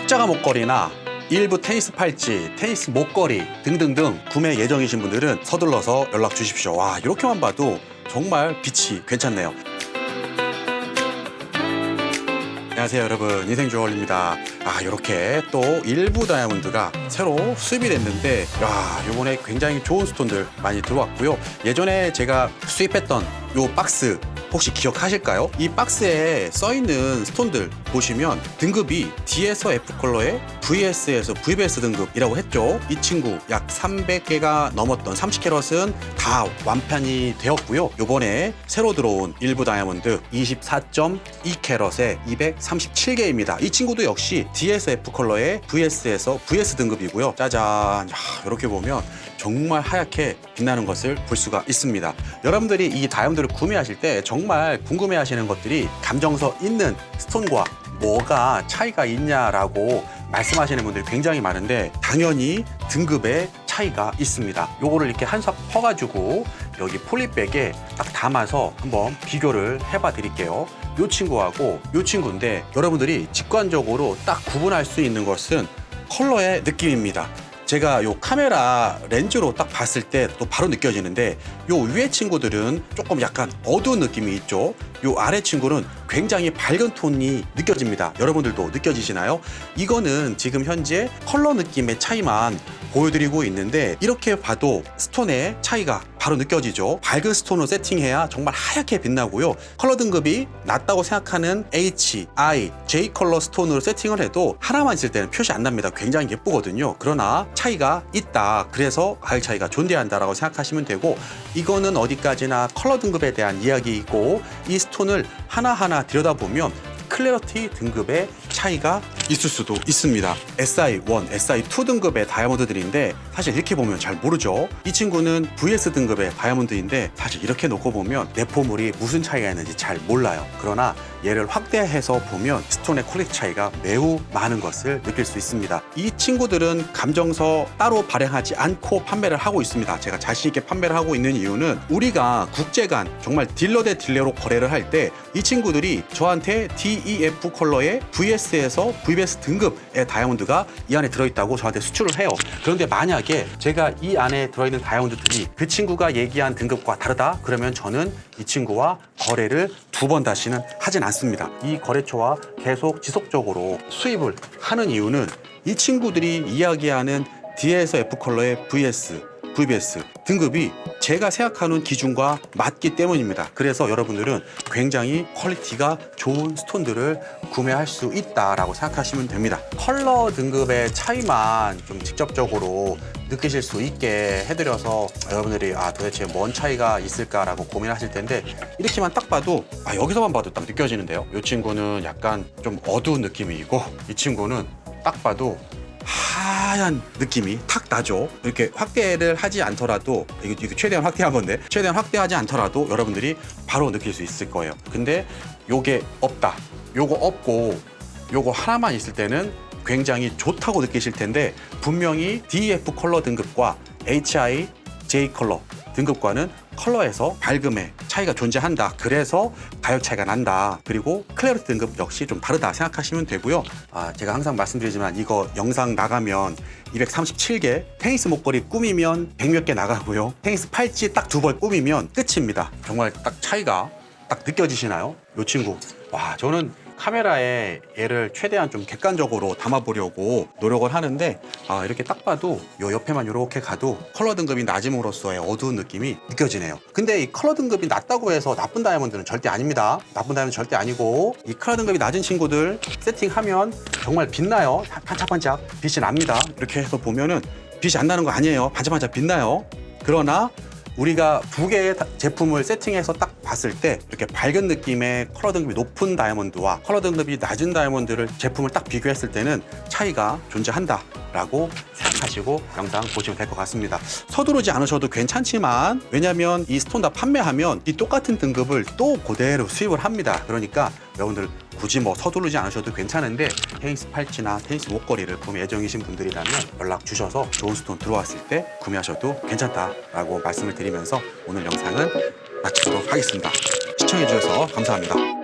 십자가 목걸이나 일부 테니스 팔찌, 테니스 목걸이 등등등 구매 예정이신 분들은 서둘러서 연락 주십시오. 와, 이렇게만 봐도 정말 빛이 괜찮네요. 안녕하세요 여러분 인생주얼입니다 아 이렇게 또 일부 다이아몬드가 새로 수입이 됐는데 야 요번에 굉장히 좋은 스톤들 많이 들어왔고요 예전에 제가 수입했던 요 박스 혹시 기억하실까요? 이 박스에 써있는 스톤들 보시면 등급이 D에서 F 컬러에 VS에서 VBS 등급이라고 했죠. 이 친구 약 300개가 넘었던 30캐럿은 다 완판이 되었고요. 요번에 새로 들어온 일부 다이아몬드 24.2캐럿에 237개입니다. 이 친구도 역시 D에서 F 컬러에 VS에서 VS 등급이고요. 짜잔. 이렇게 보면 정말 하얗게 빛나는 것을 볼 수가 있습니다. 여러분들이 이 다이아몬드를 구매하실 때 정말 궁금해 하시는 것들이 감정서 있는 스톤과 뭐가 차이가 있냐라고 말씀하시는 분들이 굉장히 많은데 당연히 등급의 차이가 있습니다. 요거를 이렇게 한삽 퍼가지고 여기 폴리백에 딱 담아서 한번 비교를 해봐 드릴게요. 요 친구하고 요 친구인데 여러분들이 직관적으로 딱 구분할 수 있는 것은 컬러의 느낌입니다. 제가 요 카메라 렌즈로 딱 봤을 때 또 바로 느껴지는데 요 위에 친구들은 조금 약간 어두운 느낌이 있죠. 요 아래 친구는 굉장히 밝은 톤이 느껴집니다. 여러분들도 느껴지시나요? 이거는 지금 현재 컬러 느낌의 차이만 보여드리고 있는데 이렇게 봐도 스톤의 차이가 바로 느껴지죠. 밝은 스톤으로 세팅해야 정말 하얗게 빛나고요. 컬러 등급이 낮다고 생각하는 H, I, J 컬러 스톤으로 세팅을 해도 하나만 있을 때는 표시 안 납니다. 굉장히 예쁘거든요. 그러나 차이가 있다. 그래서 가격 차이가 존재한다라고 생각하시면 되고 이거는 어디까지나 컬러 등급에 대한 이야기이고 이 스톤을 하나하나 들여다보면 클래러티 등급의 차이가 있을 수도 있습니다. SI1, SI2 등급의 다이아몬드들인데 사실 이렇게 보면 잘 모르죠. 이 친구는 VS 등급의 다이아몬드인데 사실 이렇게 놓고 보면 내포물이 무슨 차이가 있는지 잘 몰라요. 그러나 얘를 확대해서 보면 스톤의 퀄리티 차이가 매우 많은 것을 느낄 수 있습니다. 이 친구들은 감정서 따로 발행하지 않고 판매를 하고 있습니다. 제가 자신 있게 판매를 하고 있는 이유는 우리가 국제 간 정말 딜러 대 딜러로 거래를 할 때 이 친구들이 저한테 DEF 컬러의 VS에서 VBS 등급의 다이아몬드가 이 안에 들어있다고 저한테 수출을 해요. 그런데 만약에 제가 이 안에 들어있는 다이아몬드들이 그 친구가 얘기한 등급과 다르다? 그러면 저는 이 친구와 거래를 두 번 다시는 하진 않습니다. 이 거래처와 계속 지속적으로 수입을 하는 이유는 이 친구들이 이야기하는 D에서 F 컬러의 VS, VBS 등급이 제가 생각하는 기준과 맞기 때문입니다. 그래서 여러분들은 굉장히 퀄리티가 좋은 스톤들을 구매할 수 있다라고 생각하시면 됩니다. 컬러 등급의 차이만 좀 직접적으로 느끼실 수 있게 해드려서 여러분들이 아 도대체 뭔 차이가 있을까라고 고민하실 텐데 이렇게만 딱 봐도 아 여기서만 봐도 딱 느껴지는데요. 이 친구는 약간 좀 어두운 느낌이고 이 친구는 딱 봐도 하얀 느낌이 탁 나죠. 이렇게 확대를 하지 않더라도 이거, 이거 최대한 확대한 건데 최대한 확대하지 않더라도 여러분들이 바로 느낄 수 있을 거예요. 근데 요게 없다. 요거 없고 요거 하나만 있을 때는 굉장히 좋다고 느끼실 텐데 분명히 DF 컬러 등급과 HI J 컬러 등급과는 컬러에서 밝음의 차이가 존재한다. 그래서 가격 차이가 난다. 그리고 클래리티 등급 역시 좀 다르다 생각하시면 되고요. 아, 제가 항상 말씀드리지만 이거 영상 나가면 237개, 테니스 목걸이 꾸미면 100몇 개 나가고요. 테니스 팔찌 딱 두 벌 꾸미면 끝입니다. 정말 딱 차이가 딱 느껴지시나요? 요 친구. 와, 저는 카메라에 얘를 최대한 좀 객관적으로 담아보려고 노력을 하는데 아, 이렇게 딱 봐도 요 옆에만 이렇게 가도 컬러 등급이 낮음으로써의 어두운 느낌이 느껴지네요. 근데 이 컬러 등급이 낮다고 해서 나쁜 다이아몬드는 절대 아닙니다. 나쁜 다이아몬드 절대 아니고 이 컬러 등급이 낮은 친구들 세팅하면 정말 빛나요. 반짝반짝 빛이 납니다. 이렇게 해서 보면은 빛이 안 나는 거 아니에요. 반짝반짝 빛나요. 그러나 우리가 두 개의 다- 제품을 세팅해서 딱 봤을 때 이렇게 밝은 느낌의 컬러 등급이 높은 다이아몬드와 컬러 등급이 낮은 다이아몬드를 제품을 딱 비교했을 때는 차이가 존재한다 라고 생각하시고 영상 보시면 될 것 같습니다. 서두르지 않으셔도 괜찮지만 왜냐하면 이 스톤 다 판매하면 이 똑같은 등급을 또 그대로 수입을 합니다. 그러니까 여러분들 굳이 뭐 서두르지 않으셔도 괜찮은데 테니스 팔찌나 테니스 목걸이를 구매 예정이신 분들이라면 연락 주셔서 좋은 스톤 들어왔을 때 구매하셔도 괜찮다라고 말씀을 드리면서 오늘 영상은 마치도록 하겠습니다. 시청해 주셔서 감사합니다.